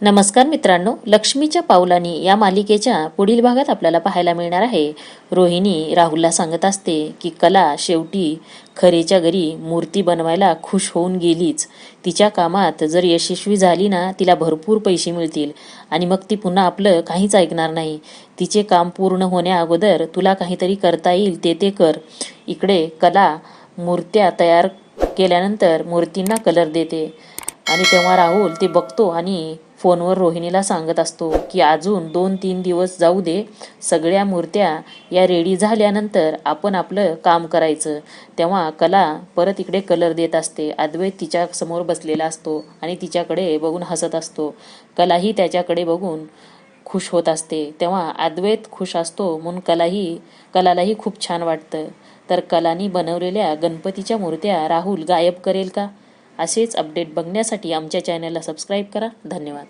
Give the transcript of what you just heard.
नमस्कार मित्रांनो लक्ष्मीच्या पावलांनी या मालिकेच्या पुढील भागात आपल्याला पाहायला मिळणार आहे. रोहिणी राहुलला सांगत असते की कला शेवटी खरेच्या घरी मूर्ती बनवायला खुश होऊन गेलीच. तिच्या कामात जर यशस्वी झाली ना तिला भरपूर पैसे मिळतील. आणि मग ती पुन्हा आपलं काहीच ऐकणार नाही. तिचे काम पूर्ण होण्या अगोदर तुला काहीतरी करता येईल ते ते कर. इकडे कला मूर्त्या तयार केल्यानंतर मूर्तींना कलर देते. आणि तेव्हा राहुल ते बघतो आणि फोनवर रोहिणीला सांगत असतो की अजून दोन तीन दिवस जाऊ दे. सगळ्या मूर्त्या या रेडी झाल्यानंतर आपण आपलं काम करायचं. तेव्हा कला परत इकडे कलर देत असते. अद्वैत तिच्या समोर बसलेला असतो आणि तिच्याकडे बघून हसत असतो. कलाही त्याच्याकडे बघून खुश होत असते. तेव्हा अद्वैत खुश असतो म्हणून कलाही कलालाही खूप छान वाटतं. तर कलानी बनवलेल्या गणपतीच्या मूर्त्या राहुल गायब करेल का? असेच अपडेट बघण्यासाठी आमच्या चॅनलला सबस्क्राईब करा. धन्यवाद.